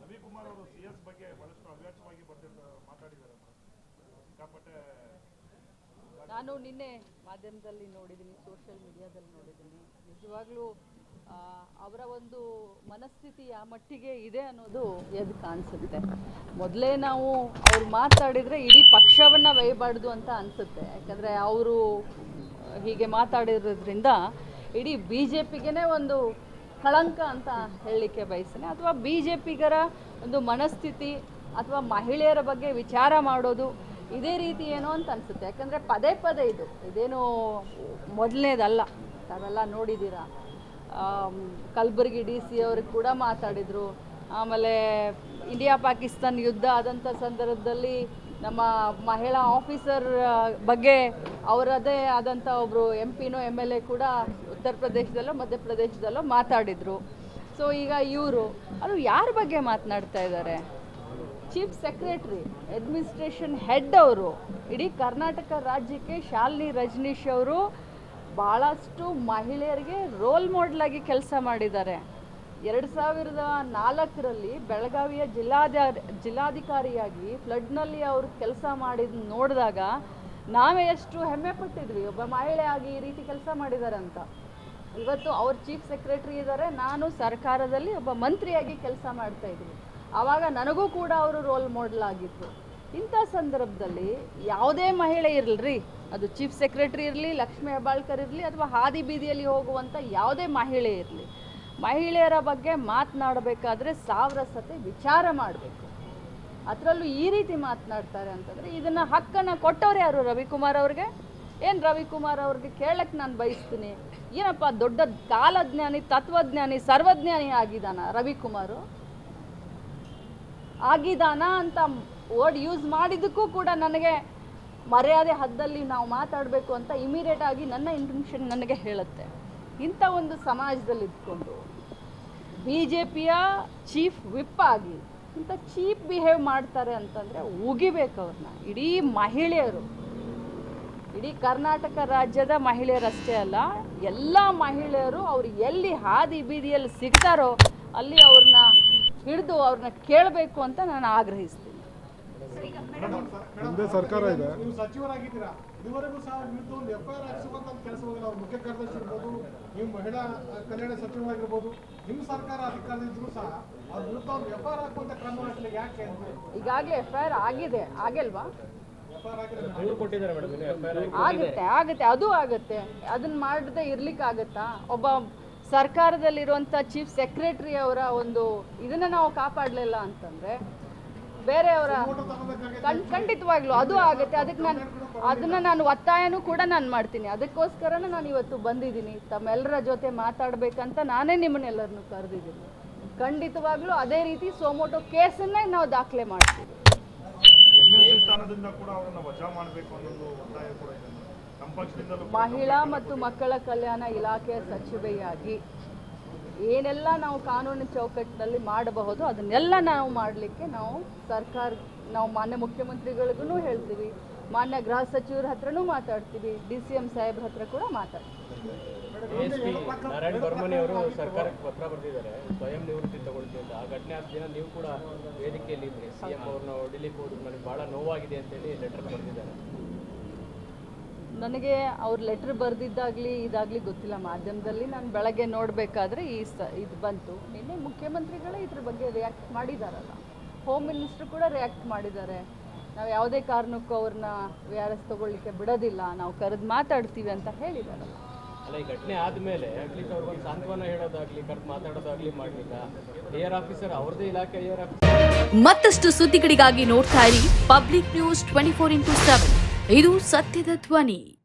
ರವಿಕುಮಾರ್ ಅವರು ಸಿ ಬಗ್ಗೆ ಬಹಳಷ್ಟು ಅವ್ಯಾಚವಾಗಿ ನಾನು ನಿನ್ನೆ ಮಾಧ್ಯಮದಲ್ಲಿ ನೋಡಿದ್ದೀನಿ ಸೋಷಿಯಲ್ ಮೀಡಿಯಾದಲ್ಲಿ ನೋಡಿದ್ದೀನಿ. ನಿಜವಾಗ್ಲೂ ಅವರ ಒಂದು ಮನಸ್ಥಿತಿ ಆ ಮಟ್ಟಿಗೆ ಇದೆ ಅನ್ನೋದು ಎದ್ದು ಕಾಣಿಸುತ್ತೆ. ಮೊದಲೇ ನಾವು ಅವ್ರು ಮಾತಾಡಿದರೆ ಇಡೀ ಪಕ್ಷವನ್ನು ಒಯ್ಯಬಾರ್ದು ಅಂತ ಅನಿಸುತ್ತೆ. ಯಾಕಂದರೆ ಅವರು ಹೀಗೆ ಮಾತಾಡಿರೋದ್ರಿಂದ ಇಡೀ ಬಿ ಜೆ ಪಿಗೇ ಒಂದು ಕಳಂಕ ಅಂತ ಹೇಳಲಿಕ್ಕೆ ಬಯಸ್ತೇನೆ. ಅಥವಾ ಬಿ ಜೆ ಪಿಗರ ಒಂದು ಮನಸ್ಥಿತಿ ಅಥವಾ ಮಹಿಳೆಯರ ಬಗ್ಗೆ ವಿಚಾರ ಮಾಡೋದು ಇದೇ ರೀತಿ ಏನೋ ಅಂತ ಅನಿಸುತ್ತೆ. ಯಾಕಂದರೆ ಪದೇ ಪದೇ ಇದು. ಇದೇನು ಮೊದಲನೇದಲ್ಲ. ತಾವೆಲ್ಲ ನೋಡಿದ್ದೀರಾ. ಕಲಬುರಗಿ ಡಿ ಸಿ ಅವ್ರಿಗೆ ಕೂಡ ಮಾತಾಡಿದರು. ಆಮೇಲೆ ಇಂಡಿಯಾ ಪಾಕಿಸ್ತಾನ್ ಯುದ್ಧ ಆದಂಥ ಸಂದರ್ಭದಲ್ಲಿ ನಮ್ಮ ಮಹಿಳಾ ಆಫೀಸರ್ ಬಗ್ಗೆ ಅವರದೇ ಆದಂಥ ಒಬ್ಬರು ಎಂ ಪಿನೋ ಎಂ ಎಲ್ ಎ ಕೂಡ ಉತ್ತರ ಪ್ರದೇಶದಲ್ಲೋ ಮಧ್ಯಪ್ರದೇಶದಲ್ಲೋ ಮಾತಾಡಿದರು. ಸೊ ಈಗ ಇವರು, ಅದು ಯಾರ ಬಗ್ಗೆ ಮಾತನಾಡ್ತಾ ಇದ್ದಾರೆ ಚೀಫ್ ಸೆಕ್ರೆಟ್ರಿ ಅಡ್ಮಿನಿಸ್ಟ್ರೇಷನ್ ಹೆಡ್ ಅವರು, ಇಡೀ ಕರ್ನಾಟಕ ರಾಜ್ಯಕ್ಕೆ ಶಾಲಿನಿ ರಜನೀಶ್ ಅವರು ಭಾಳಷ್ಟು ಮಹಿಳೆಯರಿಗೆ ರೋಲ್ ಮಾಡೆಲ್ ಆಗಿ ಕೆಲಸ ಮಾಡಿದ್ದಾರೆ. ಎರಡು ಸಾವಿರದ ನಾಲ್ಕರಲ್ಲಿ ಬೆಳಗಾವಿಯ ಜಿಲ್ಲಾಧ, ಜಿಲ್ಲಾಧಿಕಾರಿಯಾಗಿ ಫ್ಲಡ್ನಲ್ಲಿ ಅವರು ಕೆಲಸ ಮಾಡಿದ ನೋಡಿದಾಗ ನಾವೇ ಎಷ್ಟು ಹೆಮ್ಮೆ ಪಟ್ಟಿದ್ವಿ. ಒಬ್ಬ ಮಹಿಳೆ ಆಗಿ ಈ ರೀತಿ ಕೆಲಸ ಮಾಡಿದ್ದಾರೆ ಅಂತ ಇವತ್ತು ಅವ್ರ ಚೀಫ್ ಸೆಕ್ರೆಟರಿ ಇದ್ದಾರೆ ನಾನು ಸರ್ಕಾರದಲ್ಲಿ ಒಬ್ಬ ಮಂತ್ರಿಯಾಗಿ ಕೆಲಸ ಮಾಡ್ತಾ ಇದ್ವಿ ಆವಾಗ ನನಗೂ ಕೂಡ ಅವರು ರೋಲ್ ಮಾಡೆಲ್ ಆಗಿತ್ತು ಇಂಥ ಸಂದರ್ಭದಲ್ಲಿ ಯಾವುದೇ ಮಹಿಳೆ ಇರಲಿ ಅದು ಚೀಫ್ ಸೆಕ್ರೆಟರಿ ಇರಲಿ, ಲಕ್ಷ್ಮೀ ಹೆಬ್ಬಾಳ್ಕರ್ ಇರಲಿ, ಅಥವಾ ಹಾದಿ ಬೀದಿಯಲ್ಲಿ ಹೋಗುವಂಥ ಯಾವುದೇ ಮಹಿಳೆ ಇರಲಿ ಮಹಿಳೆಯರ ಬಗ್ಗೆ ಮಾತನಾಡಬೇಕಾದ್ರೆ ಸಾವಿರ ಸತಿ ವಿಚಾರ ಮಾಡಬೇಕು. ಅದರಲ್ಲೂ ಈ ರೀತಿ ಮಾತನಾಡ್ತಾರೆ ಅಂತಂದರೆ ಇದನ್ನು ಹಕ್ಕನ್ನು ಕೊಟ್ಟವ್ರು ಯಾರು? ರವಿಕುಮಾರ್ ಅವ್ರಿಗೆ? ಏನು ರವಿಕುಮಾರ್ ಅವ್ರಿಗೆ ಕೇಳಕ್ಕೆ ನಾನು ಬಯಸ್ತೀನಿ. ಏನಪ್ಪ, ದೊಡ್ಡ ಕಾಲಜ್ಞಾನಿ, ತತ್ವಜ್ಞಾನಿ, ಸರ್ವಜ್ಞಾನಿ ಆಗಿದ್ದಾನ ರವಿಕುಮಾರು? ಆಗಿದಾನ ಅಂತ ವರ್ಡ್ ಯೂಸ್ ಮಾಡಿದ್ದಕ್ಕೂ ಕೂಡ ನನಗೆ ಮರ್ಯಾದೆ ಹದ್ದಲ್ಲಿ ನಾವು ಮಾತಾಡಬೇಕು ಅಂತ ಇಮಿಡಿಯೇಟ್ ಆಗಿ ನನ್ನ ಇಂಟೆನ್ಷನ್ ನನಗೆ ಹೇಳುತ್ತೆ. ಇಂಥ ಒಂದು ಸಮಾಜದಲ್ಲಿ ಇದ್ಕೊಂಡು ಬಿ ಜೆ ಪಿಯ ಚೀಫ್ ವಿಪ್ ಆಗಿ ಇಂಥ ಚೀಪ್ ಬಿಹೇವ್ ಮಾಡ್ತಾರೆ ಅಂತಂದರೆ ಉಗಿಬೇಕು ಅವ್ರನ್ನ. ಇಡೀ ಮಹಿಳೆಯರು, ಇಡೀ ಕರ್ನಾಟಕ ರಾಜ್ಯದ ಮಹಿಳೆಯರಷ್ಟೇ ಅಲ್ಲ, ಎಲ್ಲ ಮಹಿಳೆಯರು ಅವರು ಎಲ್ಲಿ ಹಾದಿ ಬೀದಿಯಲ್ಲಿ ಸಿಗ್ತಾರೋ ಅಲ್ಲಿ ಅವ್ರನ್ನ ಹಿಡಿದು ಅವ್ರನ್ನ ಕೇಳಬೇಕು ಅಂತ ನಾನು ಆಗ್ರಹಿಸ್ತೀನಿ. ಮುಂದೆ ಸರ್ಕಾರ ಇದೆ. ನೀವು ಸಚಿವರಾಗಿದ್ದೀರಾ? ಇದುವರೆಗೂ ಸಹ ವಿರುದ್ಧ ಒಂದು ಎಫ್ ಐ ಆರ್ ಹಾಕ್ಸುವಂತ ಕೆಲಸ ಹೋಗಿಲ್ಲ ಅವ್ರ ಮುಖ್ಯ ಕಾರ್ಯದರ್ಶಿ ಇರ್ಬೋದು ನೀವು ಮಹಿಳಾ ಕಲ್ಯಾಣ ಸಚಿವರಾಗಿರ್ಬೋದು ನಿಮ್ಮ ಸರ್ಕಾರ ಅಧಿಕಾರದಿದ್ರು ಸಹ ಅವ್ರ ವಿರುದ್ಧ ಒಂದು ಎಫ್ ಐ ಆರ್ ಹಾಕುವಂತ ಕ್ರಮ ಯಾಕೆ ಅಂತ ಈಗಾಗಲೇ ಎಫ್ ಐ ಆರ್ ಆಗಿದೆ ಆಗಲ್ವಾ ಆಗುತ್ತೆ ಆಗುತ್ತೆ. ಅದು ಆಗುತ್ತೆ. ಅದನ್ನ ಮಾಡದೆ ಇರ್ಲಿಕ್ಕಾಗತ್ತಾ? ಒಬ್ಬ ಸರ್ಕಾರದಲ್ಲಿರುವಂಥ ಚೀಫ್ ಸೆಕ್ರೆಟರಿ ಅವರ ಒಂದು ಇದನ್ನ ನಾವು ಕಾಪಾಡಲಿಲ್ಲ ಅಂತಂದ್ರೆ ಬೇರೆಯವರ ಕಣ್ ಖಂಡಿತವಾಗ್ಲೂ ಅದು ಆಗುತ್ತೆ. ಅದಕ್ಕೆ ನಾನು ಅದನ್ನ ನಾನು ಒತ್ತಾಯನೂ ಕೂಡ ನಾನು ಮಾಡ್ತೀನಿ. ಅದಕ್ಕೋಸ್ಕರನೇ ನಾನು ಇವತ್ತು ಬಂದಿದ್ದೀನಿ. ತಮ್ಮೆಲ್ಲರ ಜೊತೆ ಮಾತಾಡಬೇಕಂತ ನಾನೇ ನಿಮ್ಮನ್ನೆಲ್ಲರನ್ನು ಕರೆದಿದ್ದೀನಿ. ಖಂಡಿತವಾಗ್ಲೂ ಅದೇ ರೀತಿ ಸೋಮೋಟೋ ಕೇಸನ್ನೇ ನಾವು ದಾಖಲೆ ಮಾಡ್ತೀವಿ. ಮಹಿಳಾ ಮತ್ತು ಮಕ್ಕಳ ಕಲ್ಯಾಣ ಇಲಾಖೆಯ ಸಚಿವೆಯಾಗಿ ಏನೆಲ್ಲ ನಾವು ಕಾನೂನು ಚೌಕಟ್ಟಿನಲ್ಲಿ ಮಾಡಬಹುದು, ಅದನ್ನೆಲ್ಲ ನಾವು ಮಾಡಲಿಕ್ಕೆ ನಾವು ಸರ್ಕಾರ, ನಾವು ಮಾನ್ಯ ಮುಖ್ಯಮಂತ್ರಿಗಳಿಗೂ ಹೇಳ್ತೀವಿ. ಮಾನ್ಯ ಗೃಹ ಸಚಿವರ ಹತ್ರನೂ ಮಾತಾಡ್ತೀವಿ. ಡಿ ಸಿ ಎಂ ಸಾಹೇಬ್ರ ಹತ್ರ ಕೂಡ ಮಾತಾಡ್ತೀವಿ. ನಾರಾಯಣ್ ಬರ್ಮನಿ ಅವರು ಸರ್ಕಾರಕ್ಕೆ ಪತ್ರ ಬರೆದಿದ್ದಾರೆ. ಸ್ವಯಂ ನಿವೃತ್ತಿ ತಗೊಳ್ತೀವಿ ಅಂತ. ಆ ಘಟನೆ ಆದ ದಿನ ನೀವು ಕೂಡ ವೇದಿಕೆಯಲ್ಲಿ ಇದ್ರಿ. ಸಿ ಎಂ ಅವ್ರನ್ನ ಹೊಡಿಲಿಕ್ಕೆ ಹೋದ್ರು ನನಗೆ ಭಾಳ ನೋವಾಗಿದೆ ಅಂತೇಳಿ ಲೆಟರ್ ಬರೆದಿದ್ದಾರೆ. ನನಗೆ ಅವ್ರ ಲೆಟ್ರ್ ಬರೆದಿದ್ದಾಗಲಿ ಇದಾಗಲಿ ಗೊತ್ತಿಲ್ಲ. ಮಾಧ್ಯಮದಲ್ಲಿ ನಾನು ಬೆಳಗ್ಗೆ ನೋಡಬೇಕಾದ್ರೆ ಈ ಸ ಇದು ಬಂತು. ನಿನ್ನೆ ಮುಖ್ಯಮಂತ್ರಿಗಳೇ ಇದ್ರ ಬಗ್ಗೆ ರಿಯಾಕ್ಟ್ ಮಾಡಿದಾರಲ್ಲ. ಹೋಮ್ ಮಿನಿಸ್ಟ್ರು ಕೂಡ ರಿಯಾಕ್ಟ್ ಮಾಡಿದ್ದಾರೆ. ನಾವು ಯಾವುದೇ ಕಾರಣಕ್ಕೂ ಅವ್ರನ್ನ ವಿ ಆರ್ ಎಸ್ ತಗೊಳ್ಳಿಕ್ಕೆ ಬಿಡೋದಿಲ್ಲ. ನಾವು ಕರೆದು ಮಾತಾಡ್ತೀವಿ ಅಂತ ಹೇಳಿದಾರಲ್ಲ. ಅಲ್ಲ ಈ ಘಟನೆ ಆದಮೇಲೆ ಅಟ್ಲೀಸ್ಟ್ ಅವ್ರಿಗೊಂದು ಸಾಂತ್ವನ ಹೇಳೋದಾಗ್ಲಿ ಕರೆದು ಮಾತಾಡೋದಾಗ್ಲಿ ಮಾಡಲಿಲ್ಲ. ಏರ್ ಆಫೀಸರ್ ಅವ್ರದೇ ಇಲಾಖೆ ಏರ್ ಆಫೀಸರ್ ಮತ್ತಷ್ಟು ಸುದ್ದಿಗಳಿಗಾಗಿ ನೋಡ್ತಾ ಇರಿ public news twenty four into seven ಇದು ಸತ್ಯದ ಧ್ವನಿ.